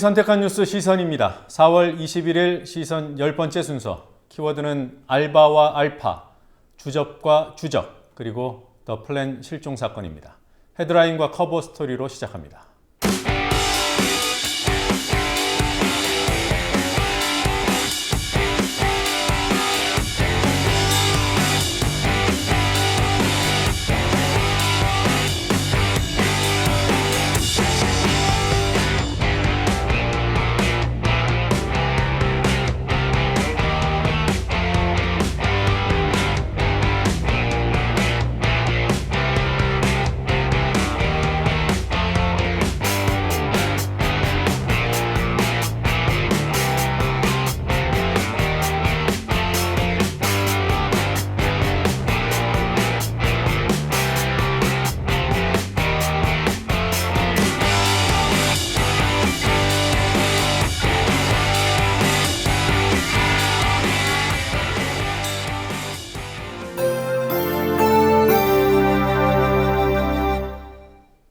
선택한 뉴스 시선입니다. 4월 21일 시선 10번째 순서. 키워드는 알바와 알파, 주접과 주적, 그리고 더 플랜 실종 사건입니다. 헤드라인과 커버 스토리로 시작합니다.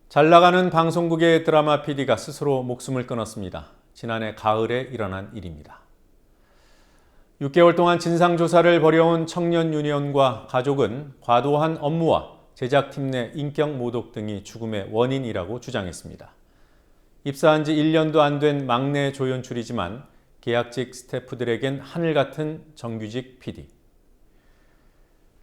잘 나가는 방송국의 드라마 PD가 스스로 목숨을 끊었습니다. 지난해 가을에 일어난 일입니다. 6개월 동안 진상조사를 벌여온 청년 유니언과 가족은 과도한 업무와 제작팀 내 인격 모독 등이 죽음의 원인이라고 주장했습니다. 입사한 지 1년도 안 된 막내 조연출이지만 계약직 스태프들에겐 하늘 같은 정규직 PD.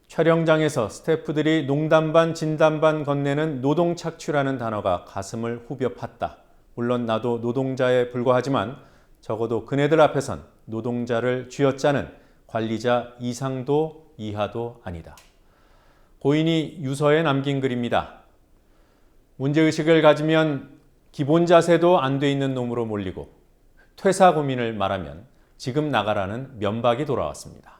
촬영장에서 스태프들이 농담 반 진담 반 건네는 노동 착취라는 단어가 가슴을 후벼 팠다. 물론 나도 노동자에 불과하지만 적어도 그네들 앞에선 노동자를 쥐어짜는 관리자 이상도 이하도 아니다. 고인이 유서에 남긴 글입니다. 문제의식을 가지면 기본 자세도 안 돼 있는 놈으로 몰리고 퇴사 고민을 말하면 지금 나가라는 면박이 돌아왔습니다.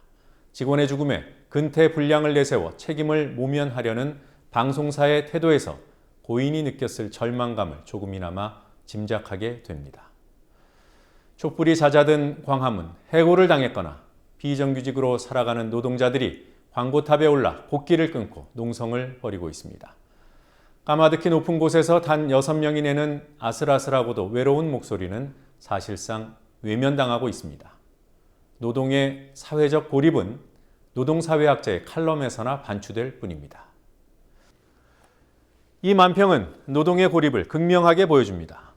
직원의 죽음에 근태 분량을 내세워 책임을 모면하려는 방송사의 태도에서 고인이 느꼈을 절망감을 조금이나마 짐작하게 됩니다. 촛불이 잦아든 광화문, 해고를 당했거나 비정규직으로 살아가는 노동자들이 광고탑에 올라 곡기를 끊고 농성을 벌이고 있습니다. 까마득히 높은 곳에서 단 6명이 내는 아슬아슬하고도 외로운 목소리는 사실상 외면당하고 있습니다. 노동의 사회적 고립은 노동사회학자의 칼럼에서나 반추될 뿐입니다. 이 만평은 노동의 고립을 극명하게 보여줍니다.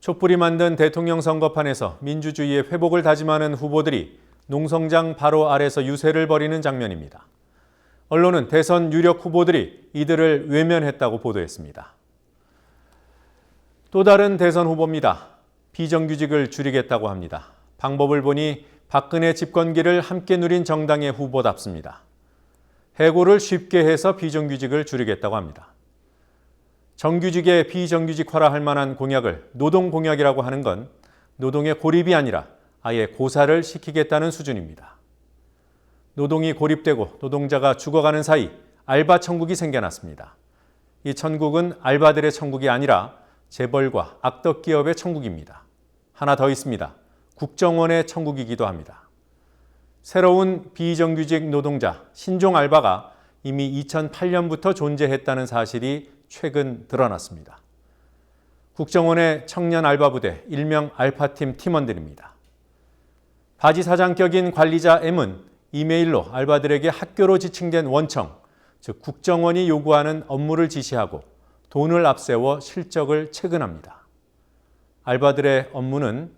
촛불이 만든 대통령 선거판에서 민주주의의 회복을 다짐하는 후보들이 농성장 바로 아래서 유세를 벌이는 장면입니다. 언론은 대선 유력 후보들이 이들을 외면했다고 보도했습니다. 또 다른 대선 후보입니다. 비정규직을 줄이겠다고 합니다. 방법을 보니 박근혜 집권기를 함께 누린 정당의 후보답습니다. 해고를 쉽게 해서 비정규직을 줄이겠다고 합니다. 정규직의 비정규직화라 할 만한 공약을 노동 공약이라고 하는 건 노동의 고립이 아니라 아예 고사를 시키겠다는 수준입니다. 노동이 고립되고 노동자가 죽어가는 사이 알바 천국이 생겨났습니다. 이 천국은 알바들의 천국이 아니라 재벌과 악덕 기업의 천국입니다. 하나 더 있습니다. 국정원의 천국이기도 합니다. 새로운 비정규직 노동자 신종 알바가 이미 2008년부터 존재했다는 사실이 최근 드러났습니다. 국정원의 청년 알바 부대 일명 알파팀 팀원들입니다. 바지 사장격인 관리자 M은 이메일로 알바들에게 학교로 지칭된 원청, 즉 국정원이 요구하는 업무를 지시하고 돈을 앞세워 실적을 체근합니다. 알바들의 업무는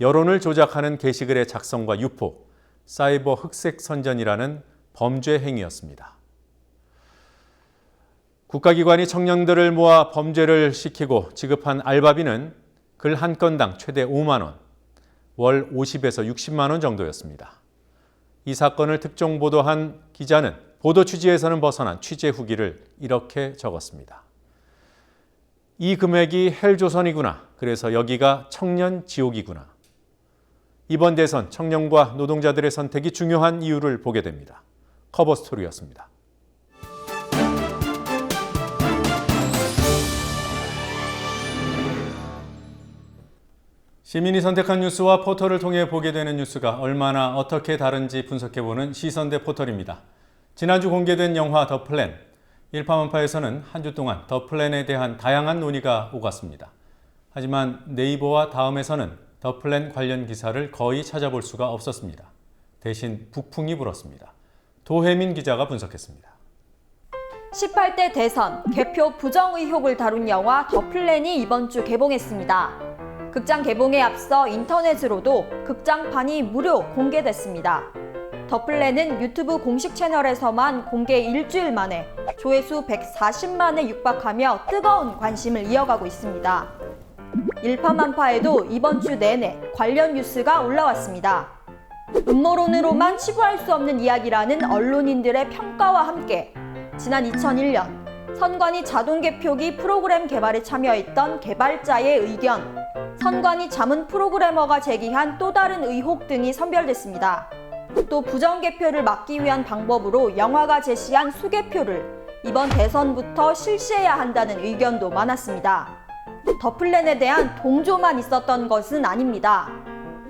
여론을 조작하는 게시글의 작성과 유포, 사이버 흑색 선전이라는 범죄 행위였습니다. 국가기관이 청년들을 모아 범죄를 시키고 지급한 알바비는 글 한 건당 최대 5만 원, 월 50에서 60만 원 정도였습니다. 이 사건을 특종 보도한 기자는 보도 취지에서는 벗어난 취재 후기를 이렇게 적었습니다. 이 금액이 헬조선이구나. 그래서 여기가 청년 지옥이구나. 이번 대선 청년과 노동자들의 선택이 중요한 이유를 보게 됩니다. 커버 스토리였습니다. 시민이 선택한 뉴스와 포털을 통해 보게 되는 뉴스가 얼마나 어떻게 다른지 분석해보는 시선대 포털입니다. 지난주 공개된 영화 더 플랜, 일파만파에서는 한 주 동안 더 플랜에 대한 다양한 논의가 오갔습니다. 하지만 네이버와 다음에서는 더 플랜 관련 기사를 거의 찾아볼 수가 없었습니다. 대신 북풍이 불었습니다. 도혜민 기자가 분석했습니다. 18대 대선 개표 부정 의혹을 다룬 영화 더 플랜이 이번 주 개봉했습니다. 극장 개봉에 앞서 인터넷으로도 극장판이 무료 공개됐습니다. 더 플랜은 유튜브 공식 채널에서만 공개 일주일 만에 조회수 140만에 육박하며 뜨거운 관심을 이어가고 있습니다. 일파만파에도 이번 주 내내 관련 뉴스가 올라왔습니다. 음모론으로만 치부할 수 없는 이야기라는 언론인들의 평가와 함께 지난 2001년 선관위 자동 개표기 프로그램 개발에 참여했던 개발자의 의견, 선관위 자문 프로그래머가 제기한 또 다른 의혹 등이 선별됐습니다. 또 부정 개표를 막기 위한 방법으로 영화가 제시한 수개표를 이번 대선부터 실시해야 한다는 의견도 많았습니다. 더 플랜에 대한 동조만 있었던 것은 아닙니다.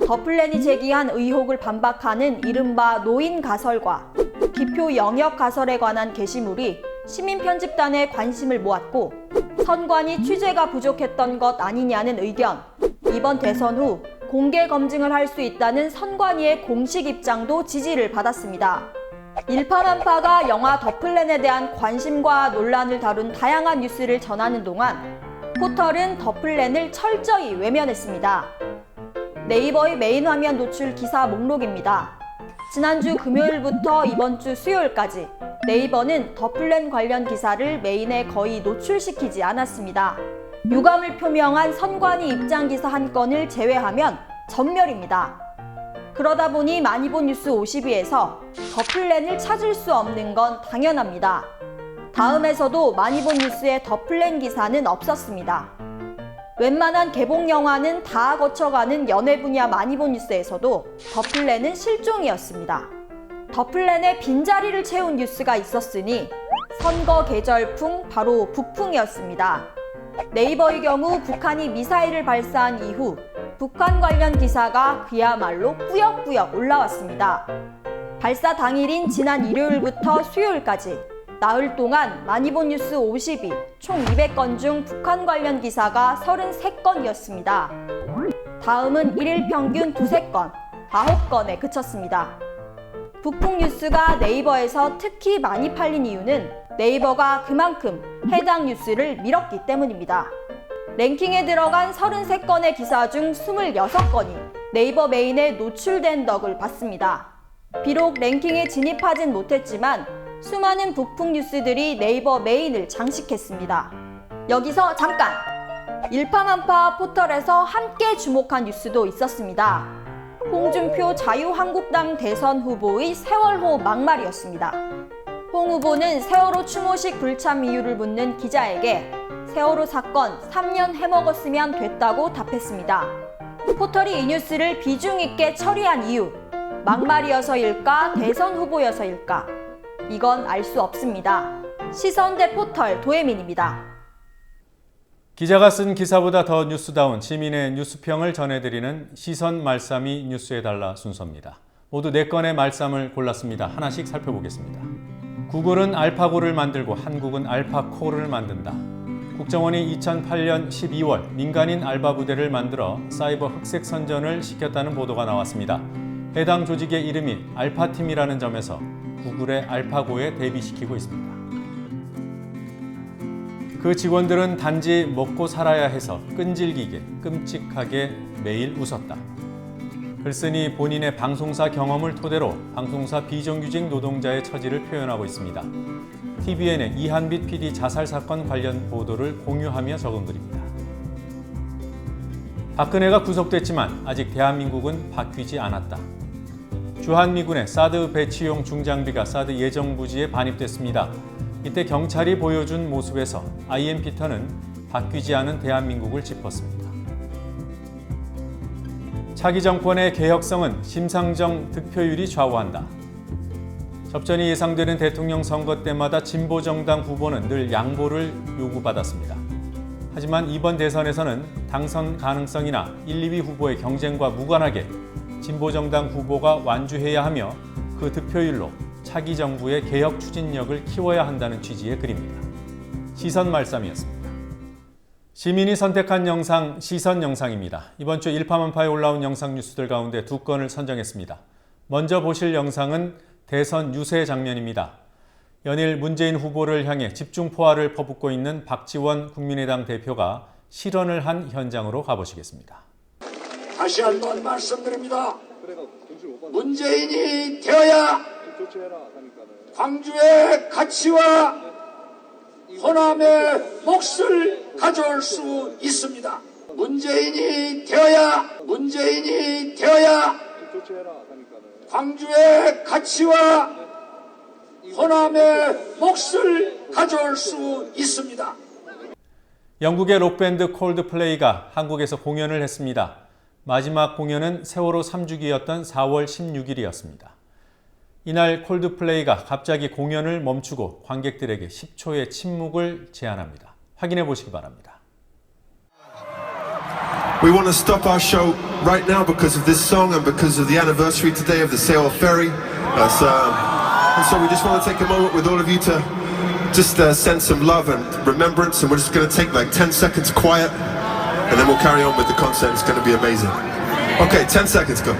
더 플랜이 제기한 의혹을 반박하는 이른바 노인 가설과 기표 영역 가설에 관한 게시물이 시민 편집단의 관심을 모았고 선관위 취재가 부족했던 것 아니냐는 의견, 이번 대선 후 공개 검증을 할 수 있다는 선관위의 공식 입장도 지지를 받았습니다. 일파만파가 영화 더 플랜에 대한 관심과 논란을 다룬 다양한 뉴스를 전하는 동안 포털은 더 플랜을 철저히 외면했습니다. 네이버의 메인 화면 노출 기사 목록입니다. 지난주 금요일부터 이번 주 수요일까지 네이버는 더 플랜 관련 기사를 메인에 거의 노출시키지 않았습니다. 유감을 표명한 선관위 입장 기사 한 건을 제외하면 전멸입니다. 그러다 보니 많이 본 뉴스 52에서 더 플랜을 찾을 수 없는 건 당연합니다. 다음에서도 많이 본 뉴스에 더 플랜 기사는 없었습니다. 웬만한 개봉 영화는 다 거쳐가는 연예 분야 많이 본 뉴스에서도 더 플랜은 실종이었습니다. 더 플랜의 빈자리를 채운 뉴스가 있었으니 선거 계절풍 바로 북풍이었습니다. 네이버의 경우 북한이 미사일을 발사한 이후 북한 관련 기사가 그야말로 꾸역꾸역 올라왔습니다. 발사 당일인 지난 일요일부터 수요일까지 나흘 동안 많이 본 뉴스 52, 총 200건 중 북한 관련 기사가 33건이었습니다. 다음은 1일 평균 두세 건, 9건에 그쳤습니다. 북풍 뉴스가 네이버에서 특히 많이 팔린 이유는 네이버가 그만큼 해당 뉴스를 밀었기 때문입니다. 랭킹에 들어간 33건의 기사 중 26건이 네이버 메인에 노출된 덕을 봤습니다. 비록 랭킹에 진입하진 못했지만 수많은 북풍 뉴스들이 네이버 메인을 장식했습니다. 여기서 잠깐! 일파만파 포털에서 함께 주목한 뉴스도 있었습니다. 홍준표 자유한국당 대선 후보의 세월호 막말이었습니다. 홍 후보는 세월호 추모식 불참 이유를 묻는 기자에게 세월호 사건 3년 해먹었으면 됐다고 답했습니다. 포털이 이 뉴스를 비중 있게 처리한 이유, 막말이어서일까, 대선 후보여서일까? 이건 알 수 없습니다. 시선대 포털 도혜민입니다. 기자가 쓴 기사보다 더 뉴스다운 시민의 뉴스평을 전해드리는 시선 말씀이 뉴스에 달라 순서입니다. 모두 4건의 말씀을 골랐습니다. 하나씩 살펴보겠습니다. 구글은 알파고를 만들고 한국은 알파코를 만든다. 국정원이 2008년 12월 민간인 알바 부대를 만들어 사이버 흑색 선전을 시켰다는 보도가 나왔습니다. 해당 조직의 이름이 알파팀이라는 점에서 구글의 알파고에 대비시키고 있습니다. 그 직원들은 단지 먹고 살아야 해서 끈질기게 끔찍하게 매일 웃었다. 글쓴이 본인의 방송사 경험을 토대로 방송사 비정규직 노동자의 처지를 표현하고 있습니다. TVN의 이한빛 PD 자살 사건 관련 보도를 공유하며 적은 글입니다. 박근혜가 구속됐지만 아직 대한민국은 바뀌지 않았다. 주한미군의 사드 배치용 중장비가 사드 예정 부지에 반입됐습니다. 이때 경찰이 보여준 모습에서 IM 피터는 바뀌지 않은 대한민국을 짚었습니다. 차기 정권의 개혁성은 심상정 득표율이 좌우한다. 접전이 예상되는 대통령 선거 때마다 진보 정당 후보는 늘 양보를 요구받았습니다. 하지만 이번 대선에서는 당선 가능성이나 1, 2위 후보의 경쟁과 무관하게 진보 정당 후보가 완주해야 하며 그 득표율로 차기 정부의 개혁 추진력을 키워야 한다는 취지의 글입니다. 시선 말씀이었습니다. 시민이 선택한 영상 시선 영상입니다. 이번 주 일파만파에 올라온 영상 뉴스들 가운데 두 건을 선정했습니다. 먼저 보실 영상은 대선 유세 장면입니다. 연일 문재인 후보를 향해 집중 포화를 퍼붓고 있는 박지원 국민의당 대표가 실언을 한 현장으로 가보시겠습니다. 다시 한 번 말씀드립니다. 문재인이 되어야 광주의 가치와 호남의 몫을 가져올 수 있습니다. 문재인이 되어야 문재인이 되어야 광주의 가치와 호남의 몫을 가져올 수 있습니다. 영국의 록밴드 콜드플레이가 한국에서 공연을 했습니다. 마지막 공연은 세월호 3주기였던 4월 16일이었습니다. 이날 콜드플레이가 갑자기 공연을 멈추고 관객들에게 10초의 침묵을 제안합니다. 확인해 보시기 바랍니다. We want to stop our show right now because of this song and because of the anniversary today of the Sail Ferry. That's, um, and so we just want to take a moment with all of you to just uh, send some love and remembrance. And we're just going to take like 10 seconds quiet and then we'll carry on with the concert. It's going to be amazing. Okay, 10 seconds, go.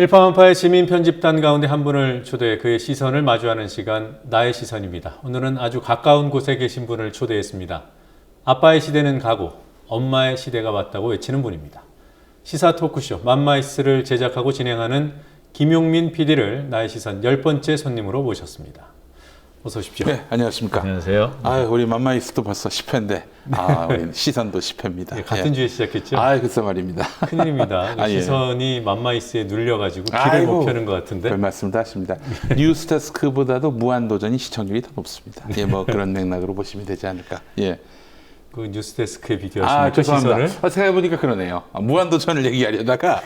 일파만파의 시민 편집단 가운데 한 분을 초대해 그의 시선을 마주하는 시간 나의 시선입니다. 오늘은 아주 가까운 곳에 계신 분을 초대했습니다. 아빠의 시대는 가고 엄마의 시대가 왔다고 외치는 분입니다. 시사 토크쇼 맘마이스를 제작하고 진행하는 김용민 PD를 나의 시선 열 번째 손님으로 모셨습니다. 어서 오십시오. 네, 안녕하십니까. 안녕하세요. 아, 우리 맘마이스도 벌써 10회인데, 아, 우리 시선도 10회입니다. 네, 같은 주에 시작했죠? 아, 글쎄 말입니다. 큰일입니다. 아, 예. 시선이 맘마이스에 눌려가지고 길을 아이고, 못 펴는 것 같은데. 별 말씀도 하십니다. 뉴스데스크보다도 무한도전이 시청률이 더 높습니다. 예, 뭐 그런 맥락으로 보시면 되지 않을까. 예. 그 뉴스데스크에 비교하시면 아, 죄송합니다. 시선을 아, 생각해보니까 그러네요. 아, 무한도전을 얘기하려다가.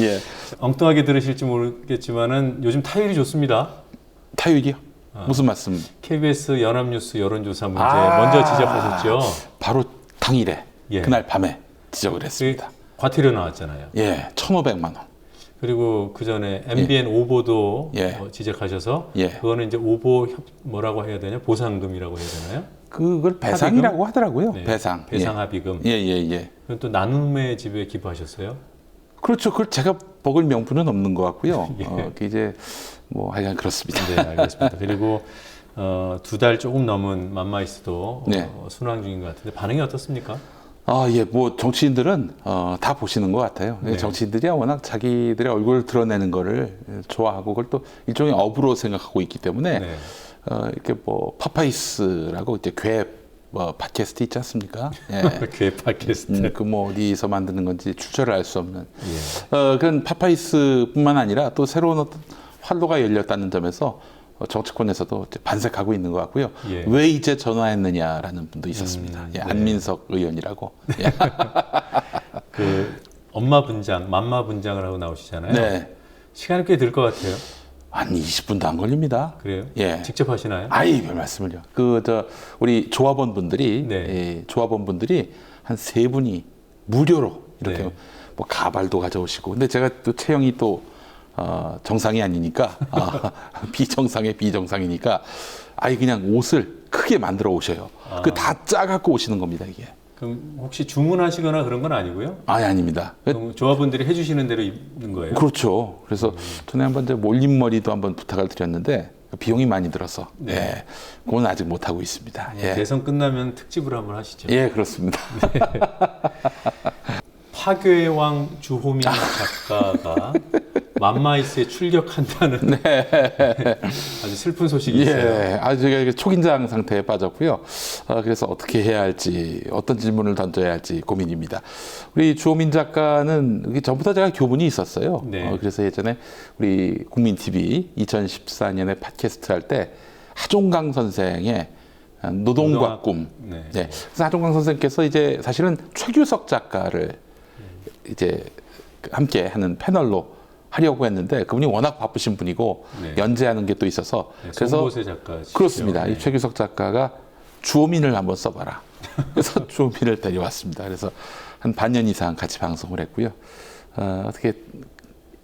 예. 엉뚱하게 들으실지 모르겠지만은 요즘 타율이 좋습니다. 타율이요? 무슨 말씀? KBS 연합뉴스 여론조사 문제 아. 먼저 지적하셨죠. 바로 당일에, 예. 그날 밤에 지적을 그 했습니다. 과태료 나왔잖아요. 예, 1,500만 원. 그리고 그 전에 MBN 오보도 예. 어, 지적하셔서 예. 그거는 이제 오보 협, 뭐라고 해야 되냐 보상금이라고 해야 되나요? 그걸 배상이라고 하더라고요. 네. 배상. 배상 합의금. 예, 예, 예. 그건 또 나눔의 집에 기부하셨어요. 그렇죠. 그걸 제가 먹을 명분은 없는 것 같고요. 예. 어, 그 이제 뭐 하여간 그렇습니다. 네, 알겠습니다. 그리고 어, 두 달 조금 넘은 맘마이스도 네. 어, 순항 중인 것 같은데 반응이 어떻습니까? 아, 예, 뭐 정치인들은 어, 다 보시는 것 같아요. 네. 정치인들이 워낙 자기들의 얼굴을 드러내는 거를 좋아하고 그걸 또 일종의 업으로 생각하고 있기 때문에 네. 어, 이렇게 뭐 파파이스라고 이제 괴 뭐, 팟캐스트 있지 않습니까? 예. 괴 팟캐스트. 음, 그뭐 어디서 만드는 건지 출처를 알 수 없는 예. 어, 그런 파파이스뿐만 아니라 또 새로운 어떤 활로가 열렸다는 점에서 어, 정치권에서도 반색하고 있는 것 같고요. 예. 왜 이제 전화했느냐라는 분도 있었습니다. 음, 예, 네. 안민석 의원이라고. 예. 그 엄마 분장, 맘마 분장을 하고 나오시잖아요. 네. 시간이 꽤 들 것 같아요. 한 20분도 안 걸립니다. 그래요? 예. 직접 하시나요? 아이 별 말씀을요. 그 저 우리 조합원 분들이 네. 예, 조합원 분들이 한 세 분이 무료로 이렇게 네. 뭐 가발도 가져오시고 근데 제가 또 체형이 또 어, 정상이 아니니까 아, 비정상의 비정상이니까 아예 그냥 옷을 크게 만들어 오셔요. 아. 그 다 짜갖고 오시는 겁니다 이게. 그럼 혹시 주문하시거나 그런 건 아니고요? 아니 아닙니다. 그럼 조합원들이 해주시는 대로 입는 거예요? 그렇죠. 그래서 전에 한번 이제 몰림머리도 한번 부탁을 드렸는데 비용이 많이 들어서 네. 예, 그건 아직 못 하고 있습니다. 예, 대선 끝나면 특집으로 한번 하시죠. 예 그렇습니다. 파괴왕 주호민 작가가 맘마이스에 출격한다는 아주 슬픈 소식이 있어요. 예, 아주 초긴장 상태에 빠졌고요. 어, 그래서 어떻게 해야 할지, 어떤 질문을 던져야 할지 고민입니다. 우리 주호민 작가는 전부터 제가 교분이 있었어요. 네. 어, 그래서 예전에 우리 국민 TV 2014년에 팟캐스트 할 때 하종강 선생의 노동과 꿈. 네. 네. 그래서 하종강 선생께서 이제 사실은 최규석 작가를 이제 함께 하는 패널로 하려고 했는데 그분이 워낙 바쁘신 분이고 네. 연재하는 게 또 있어서 네, 그래서 그렇습니다. 네. 이 최규석 작가가 주호민을 한번 써봐라. 그래서 주호민을 데려왔습니다. 그래서 한 반년 이상 같이 방송을 했고요. 어, 어떻게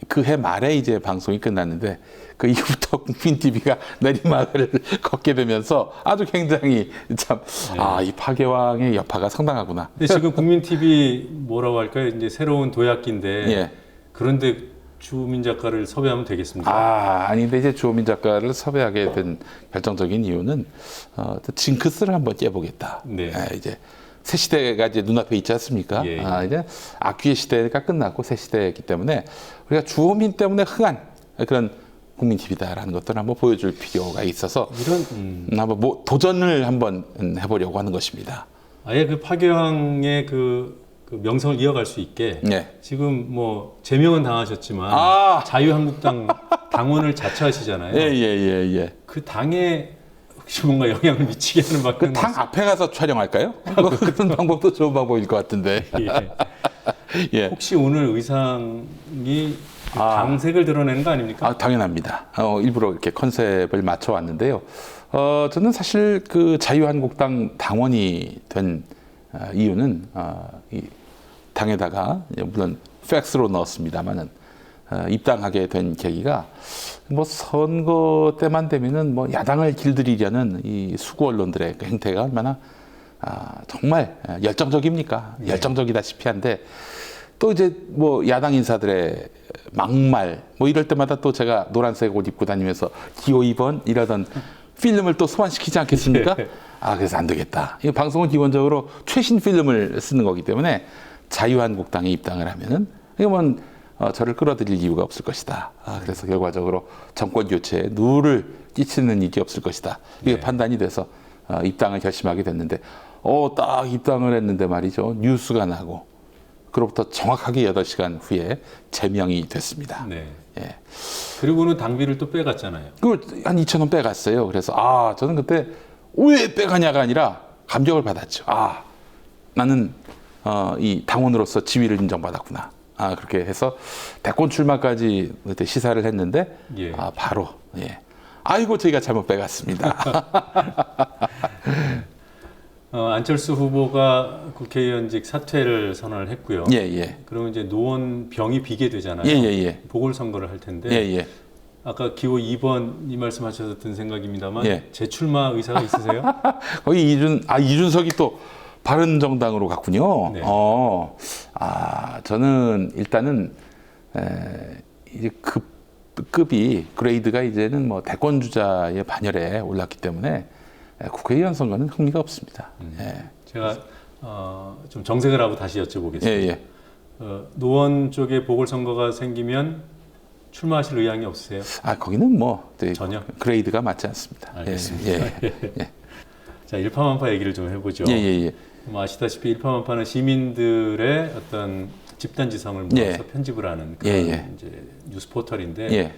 그해 말에 이제 방송이 끝났는데 그 이후부터 국민 TV가 내리막을 걷게 되면서 아주 굉장히 참 네. 아이 파괴왕의 여파가 상당하구나. 근데 지금 국민 TV 뭐라고 할까요? 이제 새로운 도약기인데 예. 그런데 주민 작가를 섭외하면 되겠습니까? 아, 아닌데 이제 주호민 작가를 섭외하게 된 결정적인 이유는 어, 또 징크스를 한번 깨보겠다. 네. 아, 이제 새 시대가 이제 눈앞에 있지 않습니까? 예, 예. 아, 이제 악귀의 시대가 끝났고 새 시대이기 때문에 우리가 주호민 때문에 흥한 그런 국민 TV다라는 것들을 한번 보여줄 필요가 있어서 이런 음, 음, 한번 뭐 도전을 한번 음, 해보려고 하는 것입니다. 아예 그 파괴왕의 그, 그 명성을 이어갈 수 있게 예. 지금 뭐 제명은 당하셨지만 아. 자유한국당 당원을 자처하시잖아요. 예, 예, 예, 예. 그 당에 혹시 뭔가 영향을 미치게 하는 그 밖에 당 앞에 가서 촬영할까요? 뭐 그런 방법도 좋은 방법일 것 같은데. 예. 예. 혹시 오늘 의상이 그 아. 당색을 드러내는 거 아닙니까? 아, 당연합니다. 어, 일부러 이렇게 컨셉을 맞춰 왔는데요. 어, 저는 사실 그 자유한국당 당원이 된 어, 이유는 어, 이 당에다가 물론 팩스로 넣었습니다만은 어, 입당하게 된 계기가 뭐 선거 때만 되면은 뭐 야당을 길들이려는 이 수구 언론들의 그 행태가 얼마나 아, 정말 열정적입니까? 열정적이다시피 한데 또 이제 뭐 야당 인사들의 막말 뭐 이럴 때마다 또 제가 노란색 옷 입고 다니면서 기호 2번 이러던 필름을 또 소환시키지 않겠습니까? 아 그래서 안 되겠다. 이 방송은 기본적으로 최신 필름을 쓰는 거기 때문에 자유한국당에 입당을 하면은 이건 어, 저를 끌어들일 이유가 없을 것이다. 아, 그래서 결과적으로 정권 교체에 누를 끼치는 일이 없을 것이다. 이게 네. 판단이 돼서 어, 입당을 결심하게 됐는데, 어, 딱 입당을 했는데 말이죠. 뉴스가 나고, 그로부터 정확하게 8시간 후에 제명이 됐습니다. 네. 예. 그리고는 당비를 또 빼갔잖아요. 그걸 한 2천 원 빼갔어요. 그래서 아 저는 그때 왜 빼가냐가 아니라 감격을 받았죠. 아 나는 어, 이 당원으로서 지위를 인정받았구나. 아 그렇게 해서 대권 출마까지 그때 시사를 했는데 예. 아 바로 예. 아이고 저희가 잘못 빼갔습니다. 어, 안철수 후보가 국회의원직 사퇴를 선언을 했고요. 예 예. 그러면 이제 노원 병이 비게 되잖아요. 예, 예, 예. 보궐선거를 할 텐데 예, 예. 아까 기호 2번 이 말씀하셔서 든 생각입니다만 예. 재출마 의사가 있으세요? 거기 이준 아 이준석이 또 바른 정당으로 갔군요. 네. 어. 아, 저는 일단은 에, 이제 급 급이 그레이드가 이제는 뭐 대권 주자의 반열에 올랐기 때문에 에, 국회의원 선거는 흥미가 없습니다. 음. 예. 제가 어, 좀 정색을 하고 다시 여쭤보겠습니다. 예, 예. 어, 노원 쪽에 보궐선거가 생기면 출마하실 의향이 없으세요? 아, 거기는 뭐 이제 전혀? 그레이드가 맞지 않습니다. 알겠습니다. 예, 예. 자 일파만파 얘기를 좀 해보죠. 예, 예, 예. 뭐 아시다시피 일파만파는 시민들의 어떤 집단지성을 모아서 예. 편집을 하는 그런 예, 예. 이제 뉴스 포털인데 예.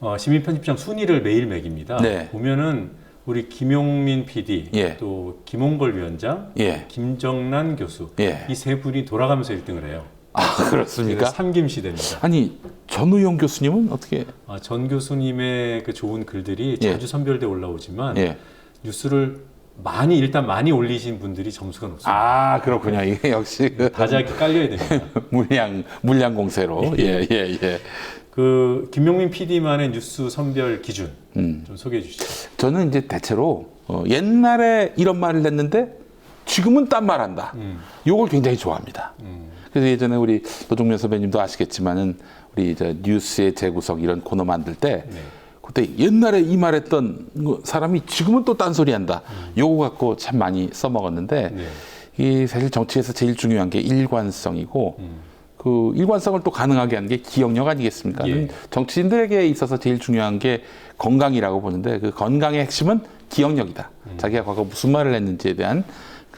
어, 시민 편집장 순위를 매일 매깁니다. 네. 보면은 우리 김용민 PD, 예. 또 김홍걸 위원장, 예. 김정란 교수 예. 이 세 분이 돌아가면서 1등을 해요. 아, 그렇습니까? 삼김 시대입니다. 아니, 전우용 교수님은 어떻게 아, 전 교수님의 그 좋은 글들이 예. 자주 선별돼 올라오지만 예. 뉴스를 많이 일단 많이 올리신 분들이 점수가 높습니다. 아, 그렇군요. 이게 역시 그 다자기 깔려야 됩니다. 물량 물량 공세로 예예 예. 그 김용민 PD만의 뉴스 선별 기준 음. 좀 소개해 주시죠. 저는 이제 대체로 어, 옛날에 이런 말을 했는데 지금은 딴 말한다. 음. 요걸 굉장히 좋아합니다. 음. 그래서 예전에 우리 노종면 선배님도 아시겠지만은 우리 이제 뉴스의 재구성 이런 코너 만들 때 네. 그때 옛날에 이 말했던 거 사람이 지금은 또 딴소리 한다. 요거 갖고 참 많이 써먹었는데 네. 이 사실 정치에서 제일 중요한 게 일관성이고 음. 그 일관성을 또 가능하게 하는 게 기억력 아니겠습니까? 예. 정치인들에게 있어서 제일 중요한 게 건강이라고 보는데 그 건강의 핵심은 기억력이다. 음. 자기가 과거 무슨 말을 했는지에 대한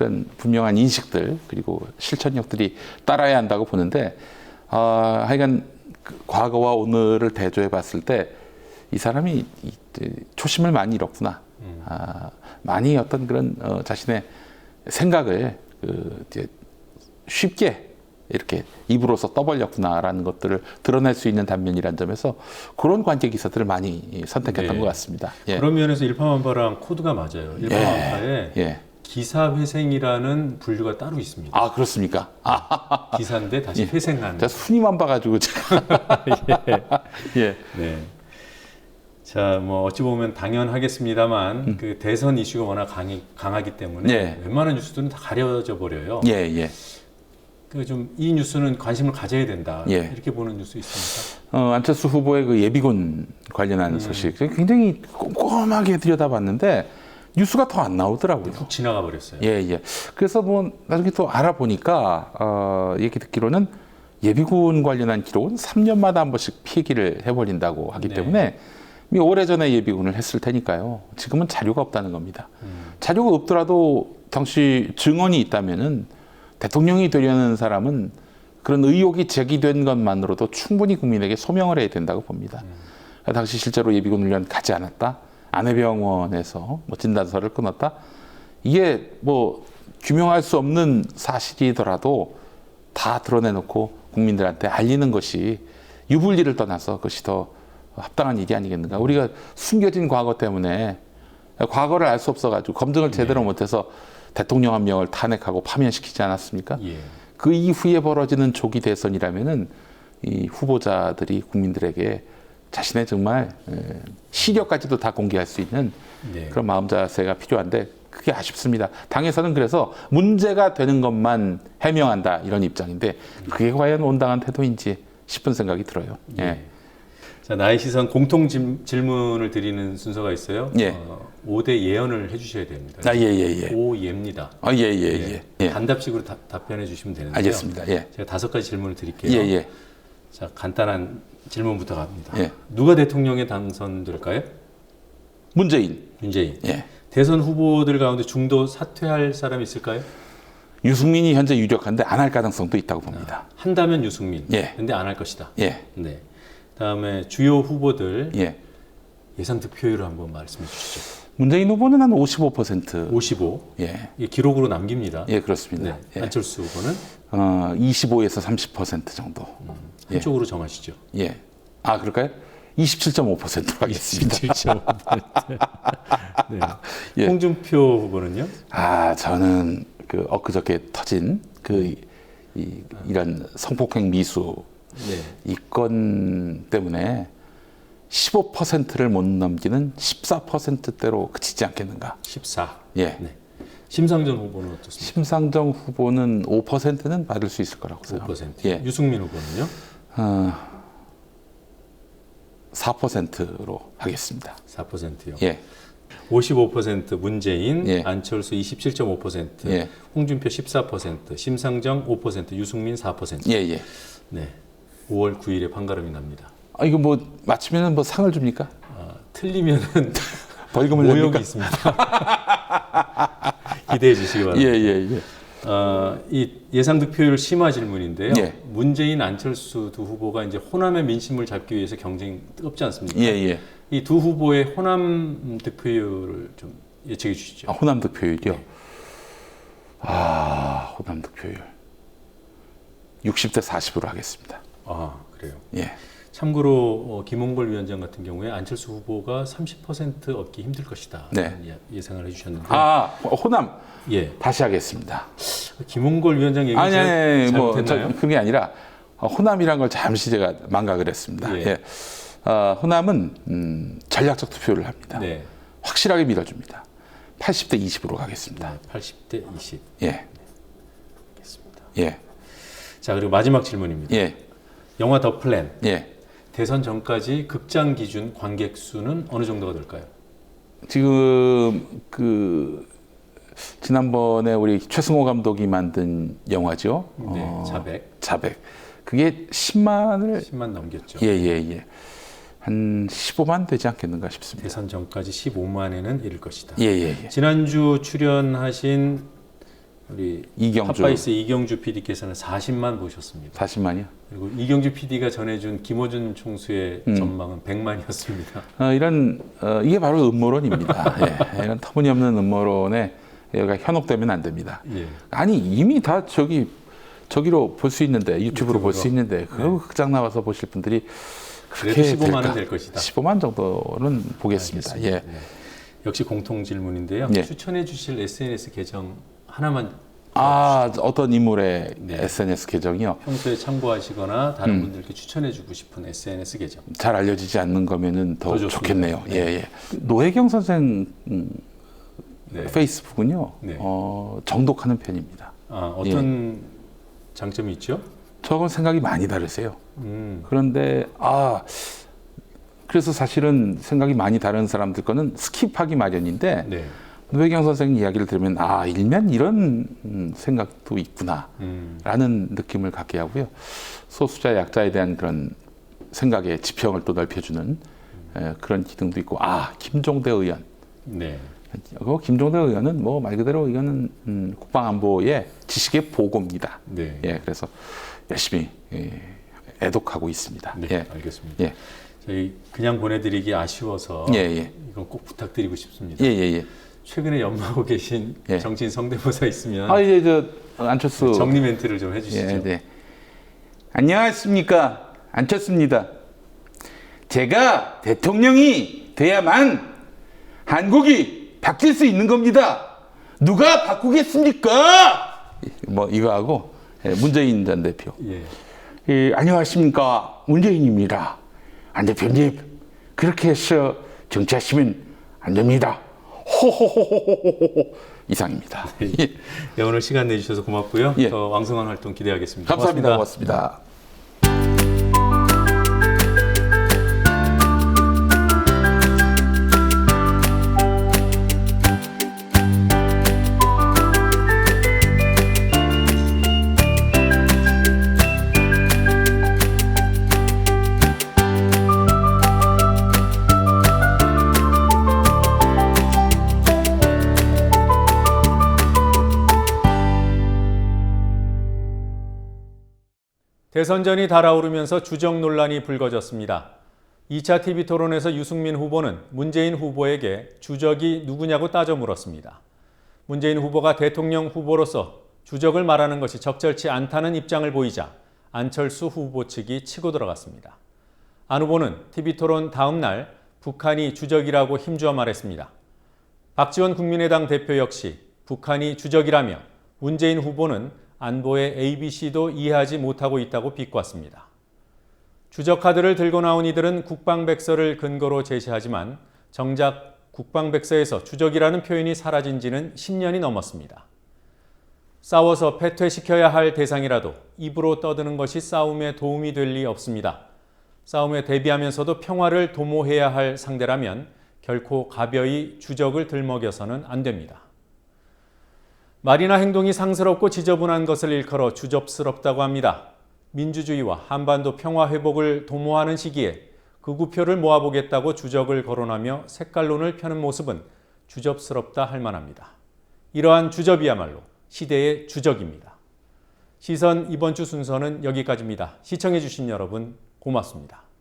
그런 분명한 인식들 그리고 실천력들이 따라야 한다고 보는데 아, 하여간 그 과거와 오늘을 대조해 봤을 때 이 사람이 초심을 많이 잃었구나. 아, 많이 어떤 그런 어, 자신의 생각을 그 이제 쉽게 이렇게 입으로서 떠벌렸구나라는 것들을 드러낼 수 있는 단면이라는 점에서 그런 관계 기사들을 많이 선택했던 네. 것 같습니다. 예. 그런 면에서 일파만파랑 코드가 맞아요. 일파만파에 예. 기사 회생이라는 분류가 따로 있습니다. 아 그렇습니까? 아, 기사인데 다시 회생한. 제가 순위만 봐가지고 제가 예. 네. 자, 뭐 어찌 보면 당연하겠습니다만 그 대선 이슈가 워낙 강이, 강하기 때문에 음. 네. 웬만한 뉴스들은 다 가려져 버려요. 예, 예. 그 좀 이 뉴스는 관심을 가져야 된다. 예. 이렇게 보는 뉴스 있습니까? 어, 안철수 후보의 그 예비군 관련한 소식 굉장히 꼼꼼하게 들여다봤는데 뉴스가 더 안 나오더라고요. 훅 지나가 버렸어요. 예, 예. 그래서 뭐 나중에 또 알아보니까 어, 얘기 듣기로는 예비군 관련한 기록은 3년마다 한 번씩 필기를 해버린다고 하기 네. 때문에 이미 오래전에 예비군을 했을 테니까요. 지금은 자료가 없다는 겁니다. 자료가 없더라도 당시 증언이 있다면은 대통령이 되려는 사람은 그런 의혹이 제기된 것만으로도 충분히 국민에게 소명을 해야 된다고 봅니다. 당시 실제로 예비군 훈련 가지 않았다. 아내병원에서 뭐 진단서를 끊었다. 이게 뭐 규명할 수 없는 사실이더라도 다 드러내놓고 국민들한테 알리는 것이 유불리를 떠나서 그것이 더 합당한 일이 아니겠는가. 우리가 숨겨진 과거 때문에 과거를 알 수 없어가지고 검증을 제대로 못해서 대통령 한 명을 탄핵하고 파면시키지 않았습니까? 예. 그 이후에 벌어지는 조기 대선이라면은 이 후보자들이 국민들에게 자신의 정말 에, 시력까지도 다 공개할 수 있는 네. 그런 마음 자세가 필요한데 그게 아쉽습니다. 당에서는 그래서 문제가 되는 것만 해명한다 이런 입장인데 그게 과연 온당한 태도인지 싶은 생각이 들어요. 예. 자, 나의 시선 공통 질- 질문을 드리는 순서가 있어요. 예. 어, 5대 예언을 해주셔야 됩니다. 아, 예, 예, 예. 오 예입니다. 아, 예, 예, 예. 예. 단답식으로 다- 답변해 주시면 되는데요. 알겠습니다. 예. 제가 다섯 가지 질문을 드릴게요. 예, 예. 자, 간단한 질문부터 갑니다. 예. 누가 대통령에 당선될까요? 문재인. 문재인. 예. 대선 후보들 가운데 중도 사퇴할 사람이 있을까요? 유승민이 현재 유력한데 안 할 가능성도 있다고 봅니다. 한다면 유승민. 예. 근데 안 할 것이다. 예. 네. 다음에 주요 후보들 예. 예상 득표율을 한번 말씀해 주시죠. 문재인 후보는 한 55%. 55. 예. 이 기록으로 남깁니다. 예, 그렇습니다. 네. 예. 안철수 후보는 어, 25에서 30% 정도. 예. 한쪽으로 정하시죠. 예. 아, 그럴까요? 27.5%로 하겠습니다. 7.5%. 네. 예. 홍준표 후보는요? 아, 저는 그 엊그저께 터진 그 이, 이런 성폭행 미수 네. 이 건 때문에 15%를 못 넘기는 14%대로 그치지 않겠는가. 14. 예. 네. 심상정 후보는 어떻습니까? 심상정 후보는 5%는 받을 수 있을 거라고 생각합니다. 5%. 예. 유승민 후보는요? 어, 4%로 하겠습니다. 4%요. 예. 55% 문재인, 예. 안철수 27.5%, 예. 홍준표 14%, 심상정 5%, 유승민 4%. 예, 예. 네. 5월 9일에 판가름이 납니다. 아, 이거 뭐 맞추면은 뭐 상을 줍니까? 아, 틀리면은 벌금을 모욕이 냅니까? 있습니다. 기대해 주시기 예, 바랍니다. 예, 예. 어, 이 예상 득표율 심화 질문인데요. 예. 문재인, 안철수 두 후보가 이제 호남의 민심을 잡기 위해서 경쟁 뜨겁지 않습니까? 예, 예. 이 두 후보의 호남 득표율을 좀 예측해 주시죠. 아, 호남 득표율이요. 아, 호남 득표율. 60대 40으로 하겠습니다. 아, 그래요. 예. 참고로 어, 김홍걸 위원장 같은 경우에 안철수 후보가 30% 얻기 힘들 것이다. 네. 예- 예상을 해주셨는데, 아, 호남 예, 다시 하겠습니다. 김홍걸 위원장 얘기 아니, 아니, 아니 뭐 저? 그게 아니라 어, 호남이란 걸 잠시 제가 망각을 했습니다. 예. 예. 어, 호남은 음, 전략적 투표를 합니다. 네, 확실하게 밀어줍니다. 80대 20으로 가겠습니다. 80대 20. 예, 알겠습니다. 예, 자 그리고 마지막 질문입니다. 예, 영화 더 플랜 예. 대선 전까지 극장 기준 관객 수는 어느 정도가 될까요? 지금 그 지난번에 우리 최승호 감독이 만든 영화죠. 네, 어, 자백. 자백. 그게 10만을 10만 넘겼죠. 예, 예, 예. 한 15만 되지 않겠는가 싶습니다. 대선 전까지 15만에는 이를 것이다. 예, 예, 예. 지난주 출연하신 우리 이경주 팝바이스 이경주 PD께서는 40만 보셨습니다. 40만이요. 그리고 이경주 PD가 전해준 김호준 총수의 음. 전망은 100만이었습니다. 어, 이런 어, 이게 바로 음모론입니다. 예, 이런 터무니없는 음모론에 여기가 현혹되면 안 됩니다. 예. 아니 이미 다 저기 저기로 볼 수 있는데 유튜브로 볼수 유튜브로. 있는데 그 극장 나와서 보실 분들이 그렇게 15만 은 될까? 될 것이다. 15만 정도는 보겠습니다. 알겠습니다. 예. 역시 공통 질문인데요. 예. 추천해 주실 SNS 계정 하나만 아 어떤 인물의 네. SNS 계정이요? 평소에 참고하시거나 다른 음. 분들께 추천해 주고 싶은 SNS 계정. 잘 알려지지 않는 거면은 더, 더. 좋겠네요. 네. 예, 예. 노혜경 선생 음, 네. 페이스북은요, 네. 어, 정독하는 편입니다. 아, 어떤 예. 장점이 있죠? 저건 생각이 많이 다르세요. 음, 그런데 아 그래서 사실은 생각이 많이 다른 사람들 거는 스킵하기 마련인데 네. 노혜경 선생 이야기를 들으면 아 일면 이런 음, 생각도 있구나라는 음, 느낌을 갖게 하고요 소수자 약자에 대한 그런 생각의 지평을 또 넓혀주는 에, 그런 기능도 있고 아 김종대 의원 네. 그 김종대 의원은 뭐 말 그대로 이거는 음, 국방안보의 지식의 보고입니다. 네. 예, 그래서 열심히 예, 애독하고 있습니다. 네, 예, 알겠습니다. 예, 저희 그냥 보내드리기 아쉬워서 예, 예. 이건 꼭 부탁드리고 싶습니다. 예, 예, 예. 최근에 연마하고 계신 예. 정치인 성대모사 있으면 아 이제 저 안철수 정리 멘트를 좀 해주시죠. 예, 네. 안녕하십니까 안철수입니다. 제가 대통령이 돼야만 한국이 바뀔 수 있는 겁니다. 누가 바꾸겠습니까? 뭐 이거 하고 예, 문재인 전 대표. 예. 예, 안녕하십니까 문재인입니다. 안 대표님 그렇게 해서 정치하시면 안 됩니다. 호호호호호호 이상입니다. 예, 네, 오늘 시간 내주셔서 고맙고요. 예. 더 왕성한 활동 기대하겠습니다. 감사합니다. 고맙습니다. 고맙습니다. 대선전이 달아오르면서 주적 논란이 불거졌습니다. 2차 TV 토론에서 유승민 후보는 문재인 후보에게 주적이 누구냐고 따져 물었습니다. 문재인 후보가 대통령 후보로서 주적을 말하는 것이 적절치 않다는 입장을 보이자 안철수 후보 측이 치고 들어갔습니다. 안 후보는 TV 토론 다음 날 북한이 주적이라고 힘주어 말했습니다. 박지원 국민의당 대표 역시 북한이 주적이라며 문재인 후보는 안보의 ABC도 이해하지 못하고 있다고 비꼬았습니다. 주적 카드를 들고 나온 이들은 국방백서를 근거로 제시하지만 정작 국방백서에서 주적이라는 표현이 사라진 지는 10년이 넘었습니다. 싸워서 패퇴시켜야 할 대상이라도 입으로 떠드는 것이 싸움에 도움이 될 리 없습니다. 싸움에 대비하면서도 평화를 도모해야 할 상대라면 결코 가벼이 주적을 들먹여서는 안 됩니다. 말이나 행동이 상스럽고 지저분한 것을 일컬어 주접스럽다고 합니다. 민주주의와 한반도 평화 회복을 도모하는 시기에 극우표를 모아보겠다고 주적을 거론하며 색깔론을 펴는 모습은 주접스럽다 할 만합니다. 이러한 주접이야말로 시대의 주적입니다. 시선 이번 주 순서는 여기까지입니다. 시청해주신 여러분 고맙습니다.